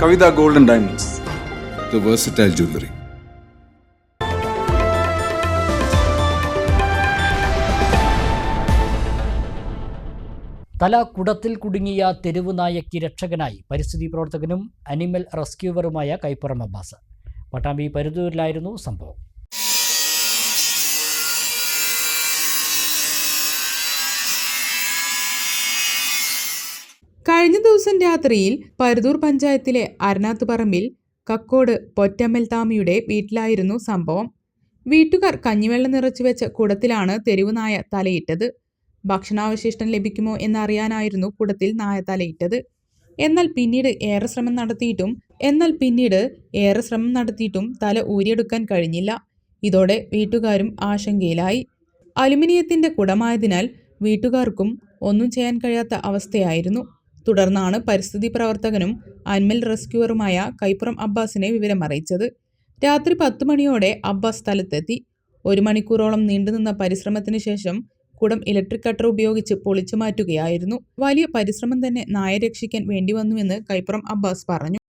Kavitha golden diamonds. The versatile jewelry. തല കുടത്തിൽ കുടുങ്ങിയ തെരുവ് നായയ്ക്ക് രക്ഷകനായി പരിസ്ഥിതി പ്രവർത്തകനും അനിമൽ റെസ്ക്യൂവറുമായ കൈപ്പുറം അബ്ബാസ്. പട്ടാമ്പി പരുതൂരിലായിരുന്നു സംഭവം. കഴിഞ്ഞ ദിവസം രാത്രിയിൽ പരുതൂർ പഞ്ചായത്തിലെ അരണാത്ത് പറമ്പിൽ കക്കോട് പൊറ്റമ്മൽ താമിയുടെ വീട്ടിലായിരുന്നു സംഭവം. വീട്ടുകാർ കഞ്ഞിവെള്ളം നിറച്ചു വെച്ച കുടത്തിലാണ് തെരുവ് നായ തലയിട്ടത്. ഭക്ഷണാവശിഷ്ടം ലഭിക്കുമോ എന്നറിയാനായിരുന്നു കുടത്തിൽ നായ തലയിട്ടത്. എന്നാൽ പിന്നീട് ഏറെ ശ്രമം നടത്തിയിട്ടും എന്നാൽ പിന്നീട് ഏറെ ശ്രമം നടത്തിയിട്ടും തല ഊരിയെടുക്കാൻ കഴിഞ്ഞില്ല. ഇതോടെ വീട്ടുകാരും ആശങ്കയിലായി. അലുമിനിയത്തിന്റെ കുടമായതിനാൽ വീട്ടുകാർക്കും ഒന്നും ചെയ്യാൻ കഴിയാത്ത അവസ്ഥയായിരുന്നു. തുടർന്നാണ് പരിസ്ഥിതി പ്രവർത്തകനും അനിമൽ റെസ്ക്യൂവറുമായ കൈപ്പുറം അബ്ബാസിനെ വിവരം അറിയിച്ചത്. രാത്രി പത്ത് മണിയോടെ അബ്ബാസ് സ്ഥലത്തെത്തി. ഒരു മണിക്കൂറോളം നീണ്ടുനിന്ന പരിശ്രമത്തിന് ശേഷം കുടം ഇലക്ട്രിക് കട്ടർ ഉപയോഗിച്ച് പൊളിച്ചു മാറ്റുകയായിരുന്നു. വലിയ പരിശ്രമം തന്നെ നായ രക്ഷിക്കാൻ വേണ്ടി വന്നുവെന്ന് കൈപ്പുറം അബ്ബാസ് പറഞ്ഞു.